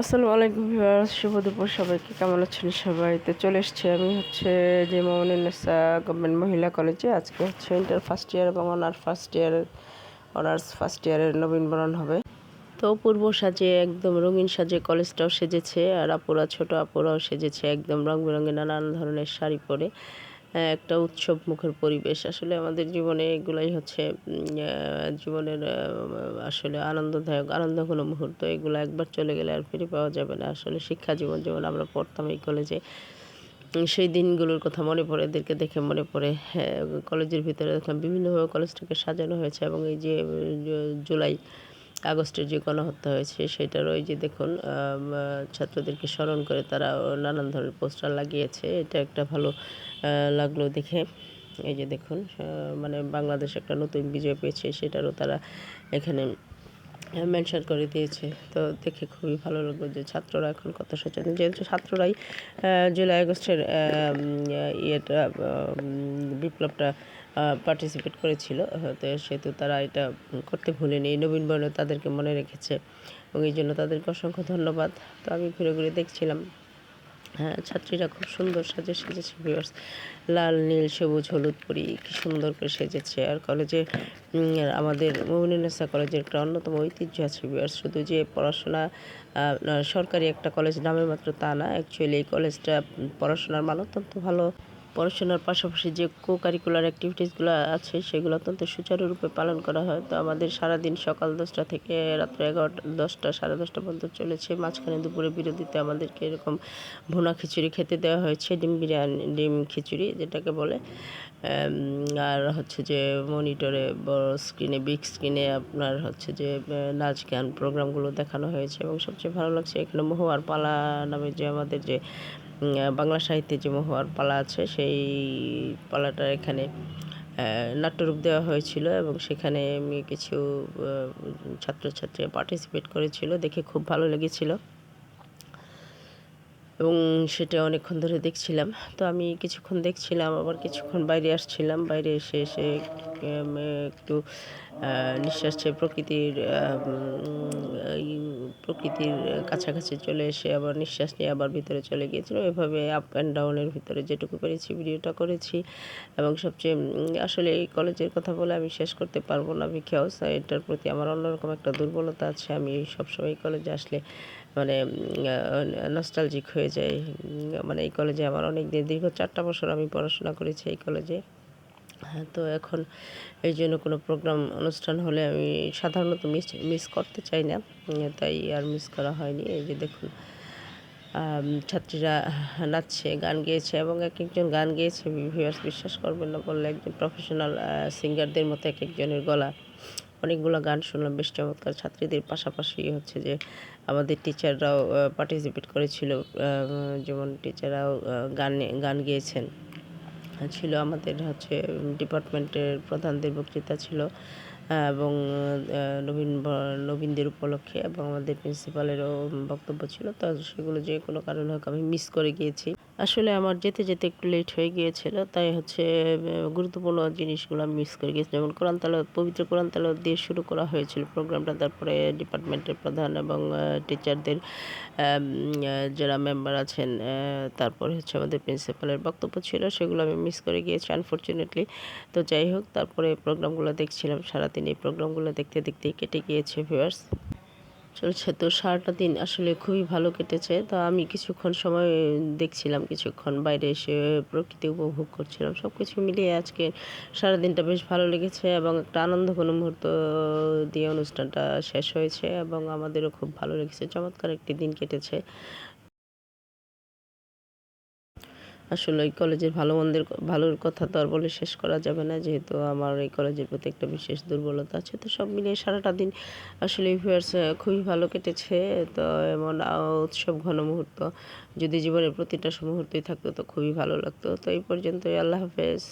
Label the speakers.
Speaker 1: আসসালামু আলাইকুম ভিউয়ার্স, শুভ দুপুর সবাইকে, কেমন আছেন সবাই? তো চলে এসছি আমি হচ্ছে যে মোমিনুন্নেসা গভর্নমেন্ট মহিলা কলেজে আজকে হচ্ছে ইন্টার ফার্স্ট ইয়ার এবং honours first year honours first ইয়ারের নবীনবরণ হবে। তো পূর্ব সাজে একদম রঙিন সাজে কলেজটাও সেজেছে, আর আপুরা, ছোট আপুরাও সেজেছে একদম রং বেরঙে নানান ধরনের শাড়ি পরে। একটা উৎসব মুখের পরিবেশ। আসলে আমাদের জীবনে এগুলাই হচ্ছে জীবনের আসলে আনন্দদায়ক আনন্দ কোনো মুহূর্ত। এগুলো একবার চলে গেলে আর ফিরে পাওয়া যাবে না। আসলে শিক্ষা জীবন যেমন আমরা পড়তাম এই কলেজে সেই দিনগুলোর কথা মনে পড়ে এদেরকে দেখে মনে পড়ে। হ্যাঁ, কলেজের ভিতরে দেখলাম বিভিন্নভাবে কলেজটাকে সাজানো হয়েছে এবং এই যে জুলাই আগস্টের যে গণহত্যা হয়েছে সেটার ওই যে দেখুন ছাত্রদেরকে স্মরণ করে তারা নানান ধরনের পোস্টার লাগিয়েছে। এটা একটা ভালো লাগল দেখে। এই যে দেখুন মানে বাংলাদেশ একটা নতুন বিজয় পেয়েছে, সেটারও তারা এখানে মেনশন করে দিয়েছে। তো দেখে খুবই ভালো লাগল যে ছাত্ররা এখন কত সচেতন। যেহেতু ছাত্ররাই জুলাই আগস্টের ইয়েটা বিপ্লবটা পার্টিসিপেট করেছিল। তো সেহেতু তারা এটা করতে ভুলেনি। এই নবীন নবীনবরণে তাদেরকে মনে রেখেছে। এবং এই জন্য তাদেরকে অসংখ্য ধন্যবাদ। তো আমি ঘুরে ঘুরে দেখছিলাম। হ্যাঁ ছাত্রীরা খুব সুন্দর সাজে সেজেছে ভিউয়ার্স লাল, নীল, সবুজ, হলুদ, পরি, কি সুন্দর করে সেজেছে। আর কলেজে আমাদের মোমিনুন্নেসা কলেজের একটা অন্যতম ঐতিহ্য আছে ভিউয়ার্স শুধু যে পড়াশোনা সরকারি একটা কলেজ নামে মাত্র তা না অ্যাকচুয়ালি এই কলেজটা পড়াশোনার মান অত্যন্ত ভালো। পড়াশোনার পাশাপাশি যে কো কারিকুলার অ্যাক্টিভিটিসগুলো আছে, সেগুলো অত্যন্ত সুচারুরূপে পালন করা হয়। তো আমাদের সারাদিন সকাল দশটা থেকে রাত্র এগারোটা, দশটা, সাড়ে দশটা পর্যন্ত চলেছে। মাঝখানে দুপুরে বিরতিতে আমাদেরকে এরকম ভুনা খিচুড়ি খেতে দেওয়া হয়েছে, ডিম বিরিয়ানি, ডিম খিচুড়ি যেটাকে বলে। আর হচ্ছে যে মনিটরে বড় স্ক্রিনে বিগ স্ক্রিনে আপনার হচ্ছে যে নাচ গান প্রোগ্রামগুলো দেখানো হয়েছে। এবং সবচেয়ে ভালো লাগছে এখানে মহুয়ার পালা নামে যে আমাদের যে বাংলা সাহিত্যে যে মহুয়ার পালা আছে সেই পালাটা এখানে নাট্যরূপ দেওয়া হয়েছিল এবং সেখানে আমি কিছু আহ, ছাত্রছাত্রীরা পার্টিসিপেট করেছিল। দেখে খুব ভালো লেগেছিল। এবং সেটা অনেকক্ষণ ধরে দেখছিলাম। তো আমি কিছুক্ষণ দেখছিলাম আবার কিছুক্ষণ বাইরে আসছিলাম। বাইরে এসে এসে একটু নিঃশ্বাস প্রকৃতির প্রকৃতির কাছাকাছি চলে এসে আবার নিঃশ্বাস নিয়ে আবার ভিতরে চলে গিয়েছিলাম এভাবে আপ অ্যান্ড ডাউনের ভিতরে যেটুকু পেরেছি ভিডিওটা করেছি। এবং সবচেয়ে আসলে এই কলেজের কথা বলে আমি শেষ করতে পারব না বিকজ এটার প্রতি আমার অন্যরকম একটা দুর্বলতা আছে। আমি সবসময় কলেজে আসলে মানে নস্টালজিক হয়ে যায় মানে এই কলেজে আমার অনেক দিন দীর্ঘ চারটা বছর আমি পড়াশোনা করেছি এই কলেজে। হ্যাঁ তো এখন এই জন্য কোনো প্রোগ্রাম অনুষ্ঠান হলে আমি সাধারণত মিস মিস করতে চাই না। তাই আর মিস করা হয়নি। এই যে দেখুন ছাত্রীরা নাচছে, গান গেয়েছে এবং এক একজন গান গেয়েছে ভিউয়ার্স বিশ্বাস করবেন না বললে একজন প্রফেশনাল সিঙ্গারদের মতো এক একজনের গলা। অনেকগুলো গান শুনলাম, বেশ চমৎকার। ছাত্রীদের পাশাপাশি হচ্ছে যে আমাদের টিচাররাও পার্টিসিপেট করেছিল। যেমন টিচাররাও গান গান গেয়েছেন। ছিল, আমাদের হচ্ছে ডিপার্টমেন্টের প্রধানদের বক্তৃতা ছিল এবং নবীন নবীনদের উপলক্ষে এবং আমাদের প্রিন্সিপালেরও বক্তব্য ছিল। তো সেগুলো যে কোনো কারণে হোক আমি মিস করে গিয়েছি। আসলে আমার যেতে যেতে একটু লেট হয়ে গিয়েছিল, তাই হচ্ছে গুরুত্বপূর্ণ জিনিসগুলো আমি মিস করে গেছি। যেমন কোরআন তালাওয়াত, পবিত্র কোরআন তালাওয়াত দিয়ে শুরু করা হয়েছিল প্রোগ্রামটা তারপরে ডিপার্টমেন্টের প্রধান এবং টিচারদের যারা মেম্বার আছেন তারপরে হচ্ছে আমাদের প্রিন্সিপালের বক্তব্য ছিল, সেগুলো আমি মিস করে গিয়েছি আনফর্চুনেটলি তো যাই হোক, তারপরে প্রোগ্রামগুলো দেখছিলাম, সারাদিন এই প্রোগ্রামগুলো দেখতে দেখতেই কেটে গিয়েছে ভিউয়ার্স তো সারাটা দিন আসলে খুবই ভালো কেটেছে। তো আমি কিছুক্ষণ সময় দেখছিলাম, কিছুক্ষণ বাইরে এসে প্রকৃতি উপভোগ করছিলাম। সব কিছু মিলিয়ে আজকে সারাদিনটা বেশ ভালো লেগেছে এবং একটা আনন্দ কোনো মুহূর্ত দিয়ে অনুষ্ঠানটা শেষ হয়েছে এবং আমাদেরও খুব ভালো লেগেছে। চমৎকার একটি দিন কেটেছে। আসলে ওই কলেজের ভালো মন্দের ভালোর কথা তো আর বলে শেষ করা যাবে না, যেহেতু আমার এই কলেজের প্রতি একটা বিশেষ দুর্বলতা আছে। তো সব মিলিয়ে সারাটা দিন আসলে ভিউয়ার্স খুবই ভালো কেটেছে। তো এমন উৎসব ঘন মুহূর্ত, যদি জীবনের প্রতিটা মুহূর্তই থাকতো তো খুবই ভালো লাগতো। তো এই পর্যন্তই, আল্লাহ হাফেজ।